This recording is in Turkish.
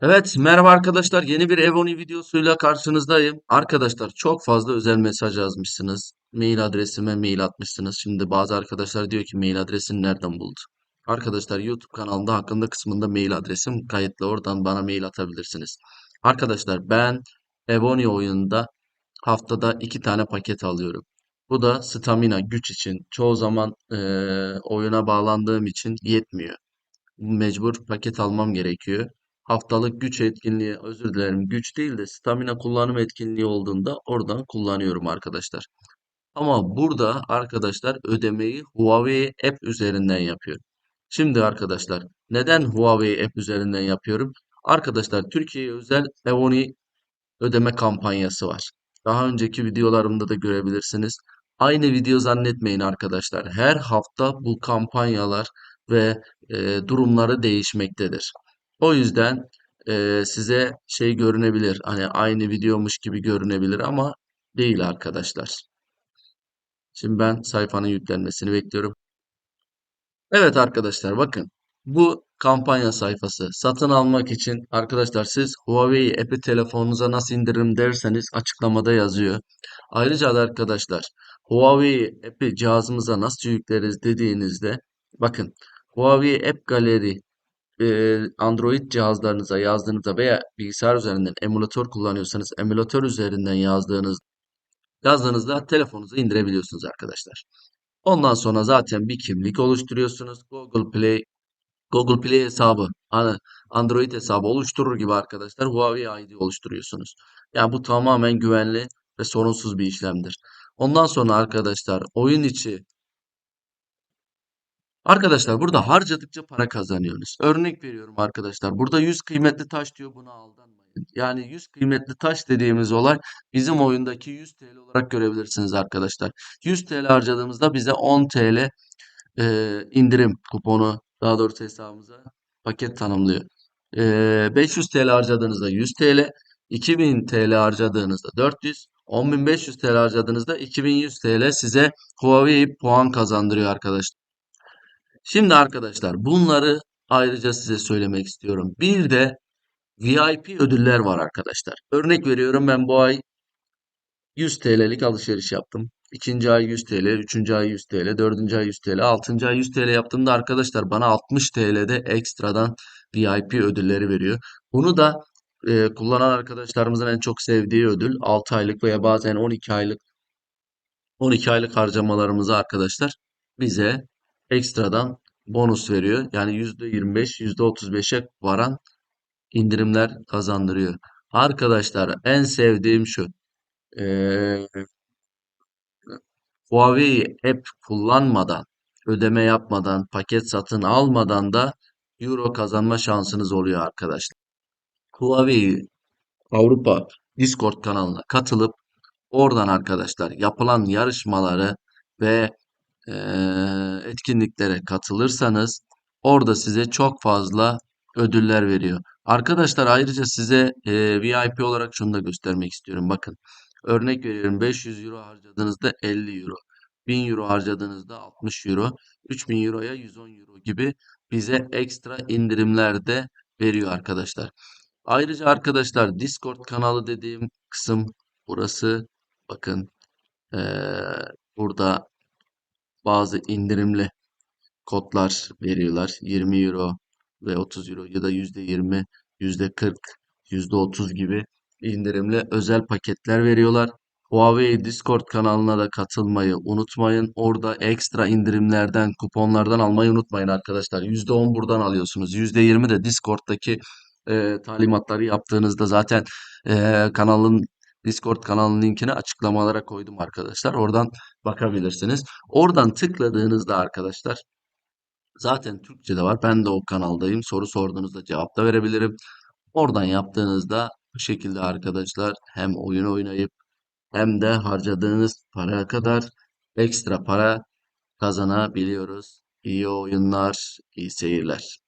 Evet, merhaba arkadaşlar. Yeni bir Evoni videosuyla karşınızdayım. Arkadaşlar çok fazla özel mesaj yazmışsınız. Mail adresime mail atmışsınız. Şimdi bazı arkadaşlar diyor ki mail adresini nereden buldu? Arkadaşlar YouTube kanalında hakkında kısmında mail adresim kayıtlı. Oradan bana mail atabilirsiniz. Arkadaşlar ben Evoni oyununda haftada iki tane paket alıyorum. Bu da stamina, güç için. Çoğu zaman eee, oyuna bağlandığım için yetmiyor mecbur paket almam gerekiyor. Haftalık güç etkinliği, özür dilerim, güç değil de stamina kullanım etkinliği olduğunda oradan kullanıyorum arkadaşlar. Ama burada arkadaşlar ödemeyi Huawei App üzerinden yapıyorum. Şimdi arkadaşlar neden Huawei App üzerinden yapıyorum? Arkadaşlar Türkiye'ye özel Evoni ödeme kampanyası var. Daha önceki videolarımda da görebilirsiniz. Aynı video zannetmeyin arkadaşlar. Her hafta bu kampanyalar ve e, durumları değişmektedir. O yüzden e, size şey görünebilir. Hani aynı videomuş gibi görünebilir ama değil arkadaşlar. Şimdi ben sayfanın yüklenmesini bekliyorum. Evet arkadaşlar bakın. Bu kampanya sayfası. Satın almak için arkadaşlar siz Huawei app'i telefonunuza nasıl indiririm derseniz açıklamada yazıyor. Ayrıca da arkadaşlar Huawei app'i cihazımıza nasıl yükleriz dediğinizde bakın Huawei App Gallery Android cihazlarınıza yazdığınızda veya bilgisayar üzerinden emülatör kullanıyorsanız emülatör üzerinden yazdığınız yazdığınızda telefonunuza indirebiliyorsunuz arkadaşlar. Ondan sonra zaten bir kimlik oluşturuyorsunuz. Google Play Google Play hesabı, Android hesabı oluşturur gibi arkadaşlar Huawei ID oluşturuyorsunuz. Yani bu tamamen güvenli ve sorunsuz bir işlemdir. Ondan sonra arkadaşlar oyun içi Arkadaşlar burada harcadıkça para kazanıyorsunuz. Örnek veriyorum arkadaşlar. Burada 100 kıymetli taş diyor buna aldanmayın. Yani 100 kıymetli taş dediğimiz olay bizim oyundaki 100 TL olarak görebilirsiniz arkadaşlar. 100 TL harcadığımızda bize 10 TL e, indirim kuponu daha doğrusu hesabımıza paket tanımlıyor. E, 500 TL harcadığınızda 100 TL, 2000 TL harcadığınızda 400, 10.500 TL harcadığınızda 2100 TL size Huawei puan kazandırıyor arkadaşlar. Şimdi arkadaşlar bunları ayrıca size söylemek istiyorum. Bir de VIP ödüller var arkadaşlar. Örnek veriyorum ben bu ay 100 TL'lik alışveriş yaptım. İkinci ay 100 TL, üçüncü ay 100 TL, dördüncü ay 100 TL, altıncı ay 100 TL yaptığımda arkadaşlar bana 60 TL'de ekstradan VIP ödülleri veriyor. Bunu da e, kullanan arkadaşlarımızın en çok sevdiği ödül 6 aylık veya bazen 12 aylık 12 aylık harcamalarımızı arkadaşlar bize ekstradan bonus veriyor. Yani %25, %35'e varan indirimler kazandırıyor. Arkadaşlar en sevdiğim şu. Ee, Huawei app kullanmadan, ödeme yapmadan, paket satın almadan da euro kazanma şansınız oluyor arkadaşlar. Huawei Avrupa Discord kanalına katılıp oradan arkadaşlar yapılan yarışmaları ve eee, etkinliklere katılırsanız orada size çok fazla ödüller veriyor. Arkadaşlar ayrıca size eee, VIP olarak şunu da göstermek istiyorum. Bakın örnek veriyorum 500 euro harcadığınızda 50 euro. 1000 euro harcadığınızda 60 euro. 3000 euroya 110 euro gibi bize ekstra indirimler de veriyor arkadaşlar. Ayrıca arkadaşlar Discord kanalı dediğim kısım burası. Bakın eee, burada bazı indirimli kodlar veriyorlar. 20 euro ve 30 euro ya da %20, %40, %30 gibi indirimli özel paketler veriyorlar. Huawei Discord kanalına da katılmayı unutmayın. Orada ekstra indirimlerden, kuponlardan almayı unutmayın arkadaşlar. %10 buradan alıyorsunuz. %20 de Discord'daki e, talimatları yaptığınızda zaten e, kanalın Discord kanalının linkini açıklamalara koydum arkadaşlar. Oradan bakabilirsiniz. Oradan tıkladığınızda arkadaşlar zaten Türkçe'de var. Ben de o kanaldayım. Soru sorduğunuzda cevap da verebilirim. Oradan yaptığınızda bu şekilde arkadaşlar hem oyun oynayıp hem de harcadığınız para kadar ekstra para kazanabiliyoruz. İyi oyunlar, iyi seyirler.